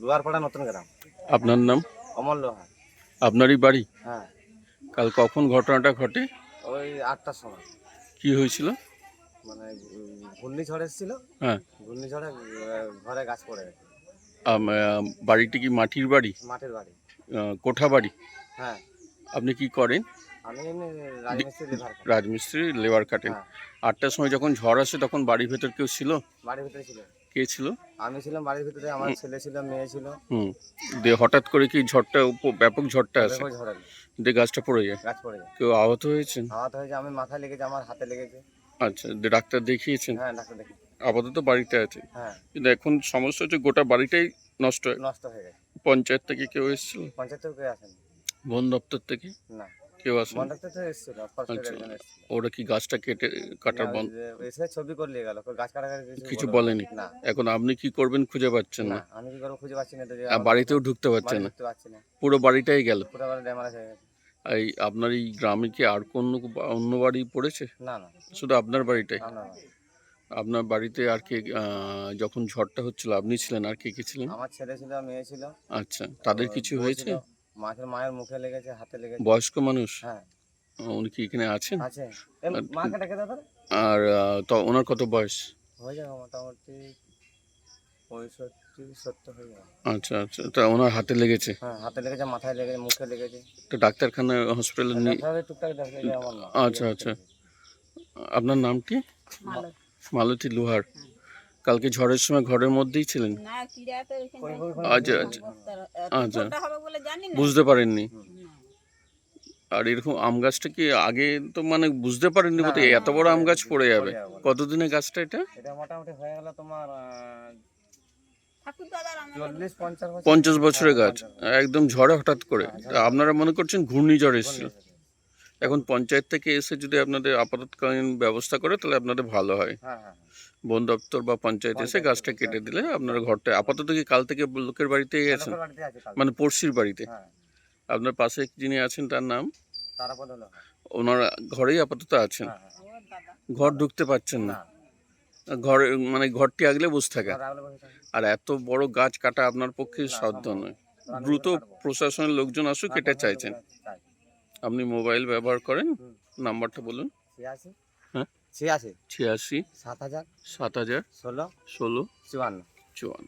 দুয়ারপাড়া নতুন গ্রাম। আপনার নাম? অমল লোহা আপনারই বাড়ি? হ্যাঁ। কাল কখন ঘটনাটা ঘটে? ওই আটটার সময়। কি হয়েছিল? মানে ঘূর্ণিঝড় এসেছিল। হ্যাঁ। ঘূর্ণিঝড়ে ঘরে গাছ পড়ে গেছে। আম- আহ, বাড়িটি কি মাটির বাড়ি? মাটির বাড়ি। আহ, কোঠা বাড়ি? হ্যাঁ। আপনি কি করেন? আমি এমনি। রাজমিস্ত্রি লেবার কাটেন। হ্যাঁ। আটটার সময় যখন ঝড় আসে তখন বাড়ির ভেতর কেউ ছিল? বাড়ির ভিতরে ছিল। কে ছিল? আমি ছিলাম বাড়ির ভিতরে আমার ছেলে ছিল মেয়ে ছিল। হুম। দিয়ে হঠাৎ করে কি ঝড়টা উপ- ব্যাপক ঝড়টা আসে? ঝড়ে দিয়ে গাছটা পড়ে যায়? গাছ পড়ে যায়। কেউ আহত হয়েছেন? হাওয়াতে হয়েছে আমি মাথায় লেগেছে আমার হাতে লেগেছে। আচ্ছা দিয়ে ডাক্তার দেখিয়েছেন? হ্যাঁ ডাক্তার দেখি আপাতত বাড়িতে আছে। হ্যাঁ। কিন্তু এখন সমস্যা হচ্ছে গোটা বাড়িটাই নষ্ট হয়। নষ্ট হয়ে গেছে। পঞ্চায়েত থেকে কেউ এসেছিল? পঞ্চায়েত থেকে কেউ আসেনি। বন দপ্তর থেকে? না। কেউ ফরেস্টের আচ্ছা। ওরা কি গাছটা কেটে কাটার বন্ধ এসে ছবি করে নিয়ে গেল গাছ কাটাকাটি কিছু বলেনি? এখন আপনি কি করবেন খুঁজে পাচ্ছেন না আমি কি করব খুঁজে পাচ্ছি না আর বাড়িতেও ঢুকতে পারছেন না? পুরো বাড়িটাই গেল? পুরো বাড়ি ড্যামারেজ হয়ে গেছে। এই আপনার এই গ্রামে কি আর কোনো অন্য বাড়ি পড়েছে? না না। শুধু আপনার বাড়িটাই। আপনার বাড়িতে আর কে যখন ঝড়টা হচ্ছিল আপনি ছিলেন আর কে কে ছিলেন? আমার ছেলে ছিল মেয়ে ছিল। আচ্ছা তাদের কিছু হয়েছে? মাছের মায়ের মুখে লেগেছে হাতে লেগেছে। বয়স্ক মানুষ? হ্যাঁ। উনি কি এখানে আছেন? আছে। মাকে ডেকে দাও আর তো ওনার কত বয়স? হয়ে যাবে মোটামুটি পঁয়ষট্টি সত্তর হয়ে যাবে। আচ্ছা আচ্ছা। তা ওনার হাতে লেগেছে? হ্যাঁ হাতে লেগেছে মাথায় লেগেছে মুখে লেগেছে। তো ডাক্তারখানা হসপিটালে নিয়ে আমার আচ্ছা, আচ্ছা। আপনার নামটি মালতী। লোহার। কালকে ঝড়ের সময় ঘরের মধ্যেই ছিলেন? আচ্ছা আচ্ছা। আচ্ছা। ছোটটা হবে বলে জানি না। বুঝতে পারেননি। আর এরকম আম গাছটা কি আগে তো মানে বুঝতে পারেননি বোধহয় এত বড় আম গাছ পড়ে যাবে পড়ে যাবে। কতদিনে গাছটা এটা? মোটামুটি হয়ে গেল তোমার পঞ্চাশ বছরের হ্যাঁ, গাছ। একদম ঝড়ে হঠাৎ করে। হ্যাঁ, তা আপনারা মনে করছেন ঘূর্ণিঝড় এসেছিল। এখন পঞ্চায়েত থেকে এসে যদি আপনাদের আপাতকালীন ব্যবস্থা করে তাহলে আপনাদের ভালো হয়। হ্যাঁ হ্যাঁ বন দপ্তর বা পঞ্চায়েত এসে গাছটা কেটে দিলে আপনার ঘরটা আপাতত কি কাল থেকে লোকের বাড়িতেই আছেন? বাড়িতে কাল। মানে পড়শির বাড়িতে? হ্যাঁ। আপনার পাশে যিনি আছেন তার নাম? ওনার ঘরেই আপাতত আছেন? হ্যাঁ হ্যাঁ। ঘর ঢুকতে পারছেন না? ঘরে মানে ঘরটি আগলে বসে থাকা? আর এত বড় গাছ কাটা আপনার পক্ষে সাধ্য নয়। দ্রুত প্রশাসনের লোকজন আসুক এটা চাইছেন। আপনি মোবাইল ব্যবহার করেন। নাম্বারটা বলুন। ছিয়াশি। হ্যাঁ? ছিয়াশি। ছিয়াশি। সাত হাজার। সাত হাজার। ষোলো। ষোলো। চুয়ান্ন। চুয়ান্ন।